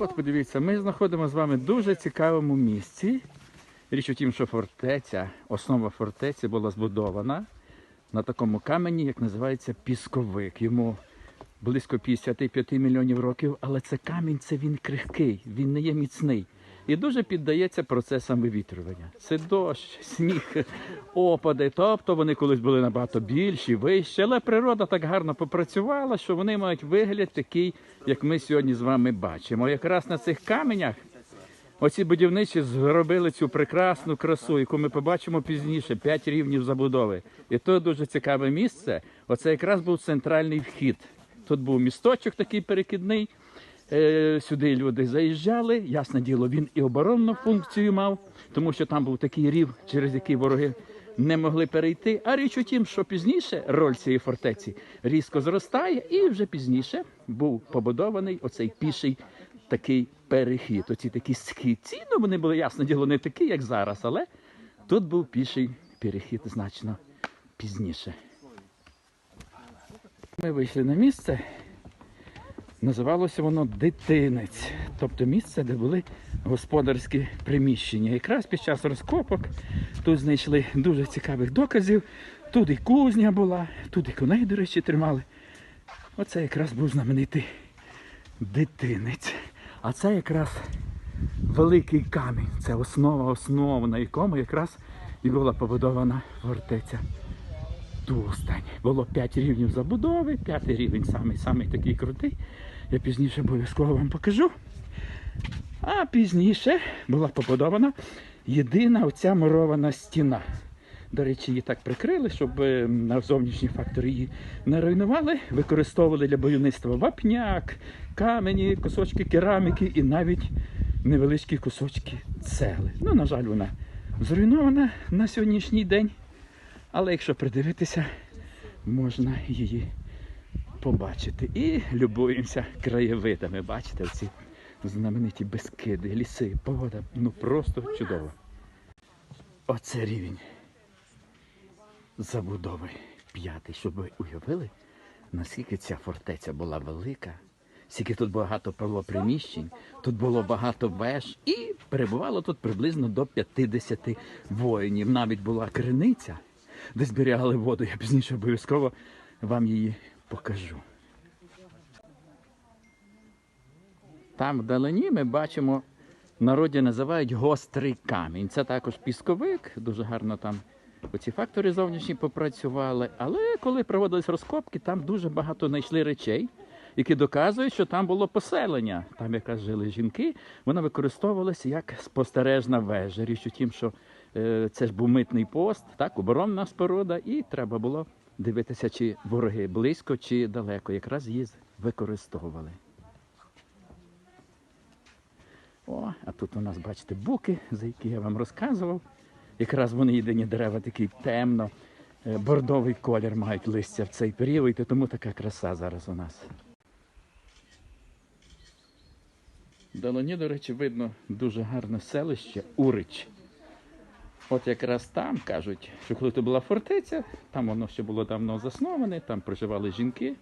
От подивіться, ми знаходимося з вами в дуже цікавому місці. Річ у тім, що фортеця, основа фортеці була збудована на такому камені, як називається пісковик. Йому близько 55 мільйонів років, але це камінь, це він крихкий, він не є міцний. І дуже піддається процесам вивітрювання. Це дощ, сніг, опади. Тобто вони колись були набагато більші, вищі, але природа так гарно попрацювала, що вони мають вигляд такий, як ми сьогодні з вами бачимо. Якраз на цих каменях оці будівничі зробили цю прекрасну красу, яку ми побачимо пізніше, п'ять рівнів забудови. І то дуже цікаве місце. Оце якраз був центральний вхід. Тут був місточок такий перекидний. Е, Сюди люди заїжджали. Ясне діло, він і оборонну функцію мав, тому що там був такий рів, через який вороги не могли перейти. А річ у тім, що пізніше роль цієї фортеці різко зростає, і вже пізніше був побудований оцей піший такий перехід. Оці такі східці, ну вони були ясне діло, не такі, як зараз, але тут був піший перехід значно пізніше. Ми вийшли на місце. Називалося воно дитинець, тобто місце, де були господарські приміщення. Якраз під час розкопок тут знайшли дуже цікавих доказів. Тут і кузня була, тут і коней, до речі, тримали. Оце якраз був знаменитий дитинець. А це якраз великий камінь. Це основа основа, на якому якраз і була побудована фортеця. Тустань. Було 5 рівнів забудови, п'ятий рівень самий, самий такий крутий. Я пізніше обов'язково вам покажу. А пізніше була побудована єдина оця мурована стіна. До речі, її так прикрили, щоб е, на зовнішні фактори її не руйнували. Використовували для будівництва вапняк, камені, кусочки кераміки і навіть невеличкі кусочки цегли. Ну, на жаль, вона зруйнована на сьогоднішній день. Але якщо придивитися, можна її побачити. І любуємося краєвидами. Бачите, ці знамениті безкиди, ліси, погода. Ну просто чудово. Оце рівень забудови п'ятий, щоб ви уявили, наскільки ця фортеця була велика, скільки тут багато було приміщень, тут було багато веж, і перебувало тут приблизно до 50 воїнів. Навіть була криниця, де зберігали воду. Я пізніше обов'язково вам її покажу. Там вдалині ми бачимо, народі називають гострий камінь. Це також пісковик, дуже гарно там оці фактори зовнішні попрацювали. Але коли проводились розкопки, там дуже багато знайшли речей, які доказують, що там було поселення. Там якраз жили жінки, вона використовувалася як спостережна вежа. Річ у тім, що це ж був митний пост, так, оборонна споруда, і треба було дивитися, чи вороги близько чи далеко. Якраз її використовували. О, а тут у нас, бачите, буки, за які я вам розказував. Якраз вони єдині дерева такий темно, е, бордовий колір мають листя в цей період, і тому така краса зараз у нас. Вдалині, до речі, видно дуже гарне селище Урич. От якраз там кажуть, що коли то була фортеця, там воно ще було давно засноване, там проживали жінки,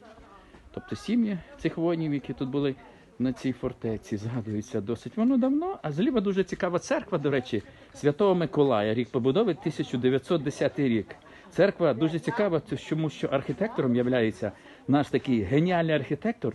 тобто сім'ї цих воїнів, які тут були на цій фортеці, згадується досить воно давно. А зліва дуже цікава церква, до речі, Святого Миколая, рік побудови 1910 рік. Церква дуже цікава, тому що архітектором є наш такий геніальний архітектор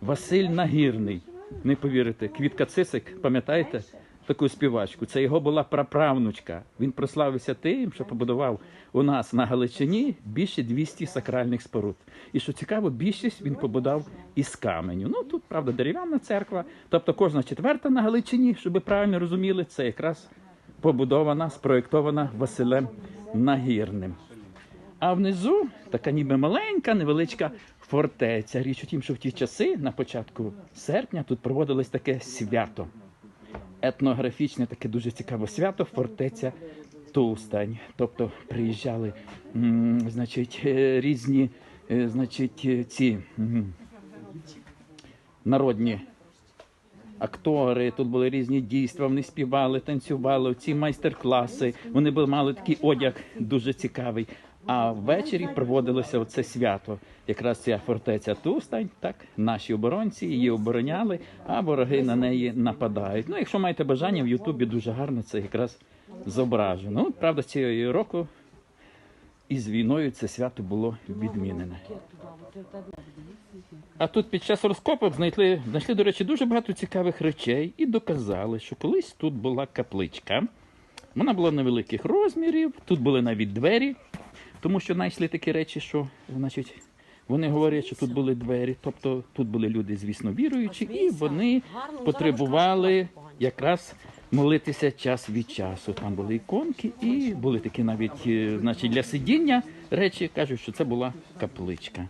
Василь Нагірний. Не повірите, Квітка Цисик, пам'ятаєте? Таку співачку. Це його була праправнучка. Він прославився тим, що побудував у нас на Галичині більше 200 сакральних споруд. І що цікаво, більшість він побудував із каменю. Ну тут, правда, дерев'яна церква. Тобто кожна четверта на Галичині, щоб ви правильно розуміли, це якраз побудована, спроєктована Василем Нагірним. А внизу така ніби маленька, невеличка фортеця. Річ у тім, що в ті часи, на початку серпня, тут проводилось таке свято. Етнографічне таке дуже цікаве свято, фортеця Тустань. Тобто приїжджали значить, е, різні е, значить, е, ці народні актори, тут були різні дійства, вони співали, танцювали, ці майстер-класи. Вони мали такий одяг дуже цікавий. А ввечері проводилося оце свято. Якраз ця фортеця Тустань, так наші оборонці її обороняли, а вороги на неї нападають. Ну, якщо маєте бажання, в Ютубі дуже гарно це якраз зображено. Ну, правда, цього року із війною це свято було відмінене. А тут під час розкопок знайшли, знайшли, до речі, дуже багато цікавих речей і доказали, що колись тут була капличка. Вона була невеликих розмірів, тут були навіть двері, тому що знайшли такі речі, що значить, вони говорять, що тут були двері. Тобто тут були люди, звісно, віруючі, і вони потребували якраз молитися час від часу. Там були іконки, і були такі навіть, е, значить, для сидіння речі кажуть, що це була капличка.